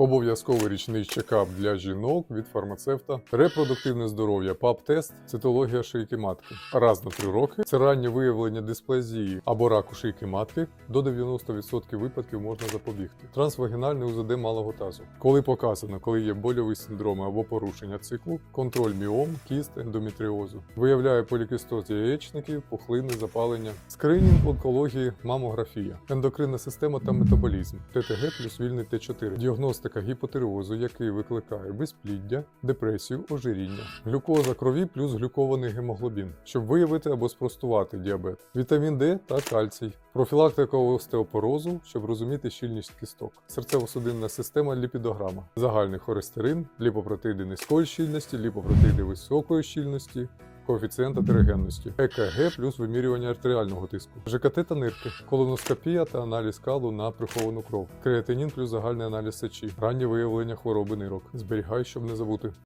Обов'язковий річний чекап для жінок від фармацевта, репродуктивне здоров'я, ПАП-тест, цитологія шийки матки. Раз на три роки це раннє виявлення дисплазії або раку шийки матки. До 90% випадків можна запобігти. Трансвагінальне УЗД малого тазу. Коли показано, коли є больові синдроми або порушення циклу, контроль міом, кіст, ендометріозу. Виявляє полікистоз яєчників, пухлини, запалення, скринінг онкології, мамографія, ендокринна система та метаболізм, ТТГ плюс вільний Т4, діагностика гіпотиреозу, який викликає безпліддя, депресію, ожиріння, глюкоза крові плюс глюкований гемоглобін, щоб виявити або спростувати діабет, вітамін Д та кальцій, профілактика остеопорозу, щоб розуміти щільність кісток, серцево-судинна система ліпідограма, загальний холестерин, ліпопротеїди низької щільності, ліпопротеїди високої щільності, коефіцієнт атерогенності, ЕКГ плюс вимірювання артеріального тиску, ЖКТ та нирки, колоноскопія та аналіз калу на приховану кров, креатинін плюс загальний аналіз сечі, раннє виявлення хвороби нирок. Зберігай, щоб не забути.